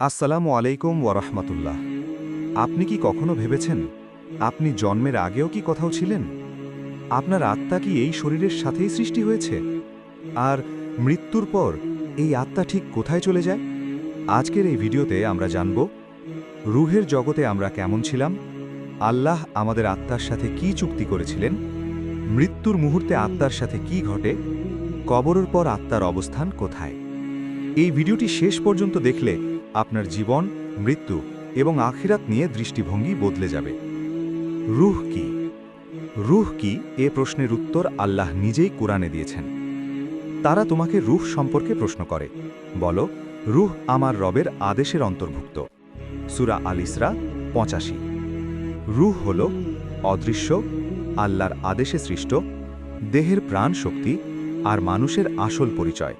আসসালামু আলাইকুম ওয়ারহমাতুল্লাহ আপনি কি কখনো ভেবেছেন, আপনি জন্মের আগেও কি কোথাও ছিলেন? আপনার আত্মা কি এই শরীরের সাথেই সৃষ্টি হয়েছে? আর মৃত্যুর পর এই আত্মা ঠিক কোথায় চলে যায়? আজকের এই ভিডিওতে আমরা জানব, রুহের জগতে আমরা কেমন ছিলাম? আল্লাহ আমাদের আত্মার সাথে কি চুক্তি করেছিলেন? মৃত্যুর মুহূর্তে আত্মার সাথে কি ঘটে? কবরের পর আত্মার অবস্থান কোথায়? এই ভিডিওটি শেষ পর্যন্ত দেখলে আপনার জীবন, মৃত্যু এবং আখিরাত নিয়ে দৃষ্টিভঙ্গি বদলে যাবে। রুহ কি? রুহ কি? এ প্রশ্নের উত্তর আল্লাহ নিজেই কোরআনে দিয়েছেন। তারা তোমাকে রুহ সম্পর্কে প্রশ্ন করে। বলো, রুহ আমার রবের আদেশের অন্তর্ভুক্ত। সুরা আল ইসরা, পঁচাশি। রুহ হল অদৃশ্য, আল্লাহর আদেশে সৃষ্ট, দেহের প্রাণ শক্তি আর মানুষের আসল পরিচয়।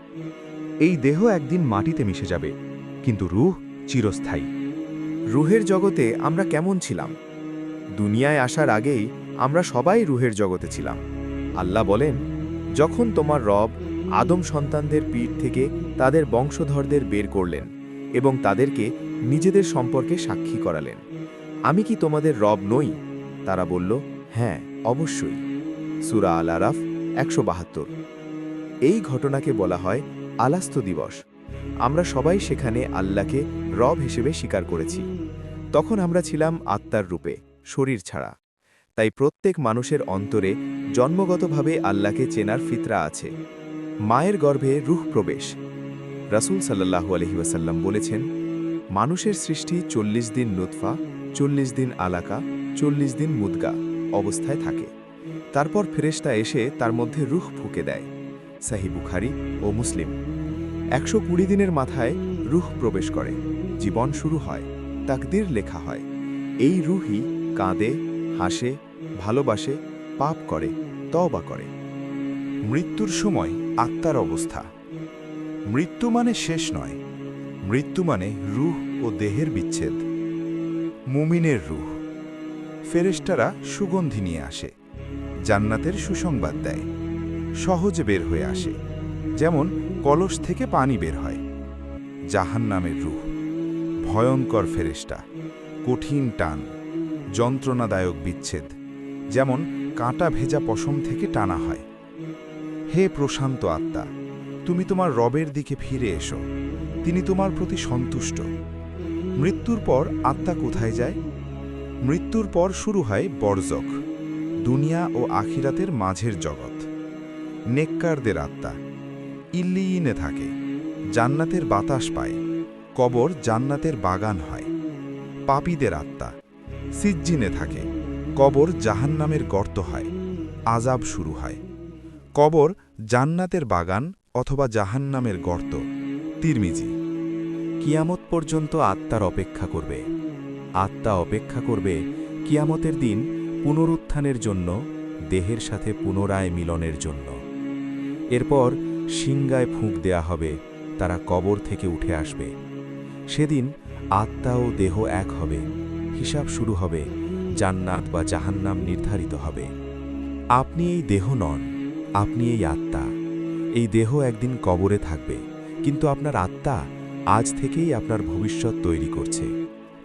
এই দেহ একদিন মাটিতে মিশে যাবে। কিন্তু রুহ চিরস্থায়ী। রুহের জগতে আমরা কেমন ছিলাম? দুনিয়ায় আসার আগেই আমরা সবাই রুহের জগতে ছিলাম। আল্লাহ বলেন, যখন তোমার রব আদম সন্তানদের পিঠ থেকে তাদের বংশধরদের বের করলেন এবং তাদেরকে নিজেদের সম্পর্কে সাক্ষী করালেন। আমি কি তোমাদের রব নই? তারা বলল হ্যাঁ অবশ্যই। সুরা আল আরাফ একশো বাহাত্তর। এই ঘটনাকে বলা হয় আলাস্ত দিবস। আমরা সবাই সেখানে আল্লাহকে রব হিসেবে স্বীকার করেছি। তখন আমরা ছিলাম আত্মার রূপে, শরীর ছাড়া। তাই প্রত্যেক মানুষের অন্তরে জন্মগতভাবে আল্লাহকে চেনার ফিতরা আছে। মায়ের গর্ভে রুহ প্রবেশ। রাসূল সাল্লাল্লাহু আলহি ওয়াসাল্লাম বলেছেন, মানুষের সৃষ্টি চল্লিশ দিন নুৎফা চল্লিশ দিন আলাকা, চল্লিশ দিন মুদগা অবস্থায় থাকে। তারপর ফেরেশতা এসে তার মধ্যে রুখ ফুঁকে দেয়। সাহি বুখারি ও মুসলিম। একশো কুড়ি দিনের মাথায় রুহ প্রবেশ করে। জীবন শুরু হয়, তাকদির লেখা হয়। এই রুহি কাঁদে, হাসে, ভালোবাসে, পাপ করে, তওবা করে। মৃত্যুর সময় আত্মার অবস্থা। মৃত্যু মানে শেষ নয়। মৃত্যু মানে রুহ ও দেহের বিচ্ছেদ। মুমিনের রুহ। ফেরেশতারা সুগন্ধি নিয়ে আসে। জান্নাতের সুসংবাদ দেয়। সহজে বের হয়ে আসে। যেমন কলস থেকে পানি বের হয়। জাহান নামের রুহ ভয়ঙ্কর ফেরেশতা। কঠিন টান। যন্ত্রণাদায়ক বিচ্ছেদ। যেমন কাঁটা ভেজা পশম থেকে টানা হয়। হে প্রশান্ত আত্মা, তুমি তোমার রবের দিকে ফিরে এসো। তিনি তোমার প্রতি সন্তুষ্ট। মৃত্যুর পর আত্মা কোথায় যায়? মৃত্যুর পর শুরু হয় বরজক। দুনিয়া ও আখিরাতের মাঝের জগৎ। নেককারদের আত্মা। ইল্লিইনে থাকে, জান্নাতের বাতাস পায়, কবর জান্নাতের বাগান হয়। পাপীদের আত্মা, সিজ্জিনে থাকে, কবর জাহান্নামের গর্ত হয় আজাব শুরু হয়। কবর জান্নাতের বাগান অথবা জাহান্নামের গর্ত, তিরমিজি। কিয়ামত পর্যন্ত আত্মার অপেক্ষা করবে। আত্মা অপেক্ষা করবে কিয়ামতের দিন পুনরুত্থানের জন্য, দেহের সাথে পুনরায় মিলনের জন্য। এরপর সিংগায় ফুঁক দেয়া হবে, তারা কবর থেকে উঠে আসবে। সেদিন আত্মা ও দেহ এক হবে, হিসাব শুরু হবে, জান্নাত বা জাহান্নাম নির্ধারিত হবে। আপনি এই দেহ নন, আপনি এই আত্মা। এই দেহ একদিন কবরে থাকবে, কিন্তু আপনার আত্মা আজ থেকেই আপনার ভবিষ্যৎ তৈরি করছে।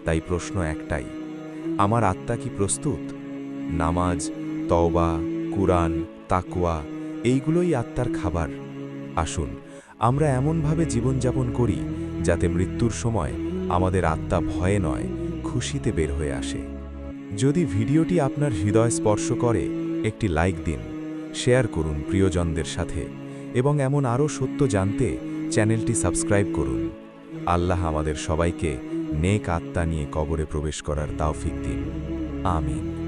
তাই প্রশ্ন একটাই, আমার আত্মা কি প্রস্তুত? নামাজ, তওবা, কুরআন, তাকওয়া, এইগুলোই আত্মার খাবার। আসুন, আমরা এমনভাবে জীবনযাপন করি যাতে মৃত্যুর সময় আমাদের আত্মা ভয়ে নয়, খুশিতে বের হয়ে আসে। যদি ভিডিওটি আপনার হৃদয় স্পর্শ করে, একটি লাইক দিন, শেয়ার করুন প্রিয়জনদের সাথে এবং এমন আরও সত্য জানতে চ্যানেলটি সাবস্ক্রাইব করুন। আল্লাহ আমাদের সবাইকে নেক আত্মা নিয়ে কবরে প্রবেশ করার তাওফিক দিন। আমিন।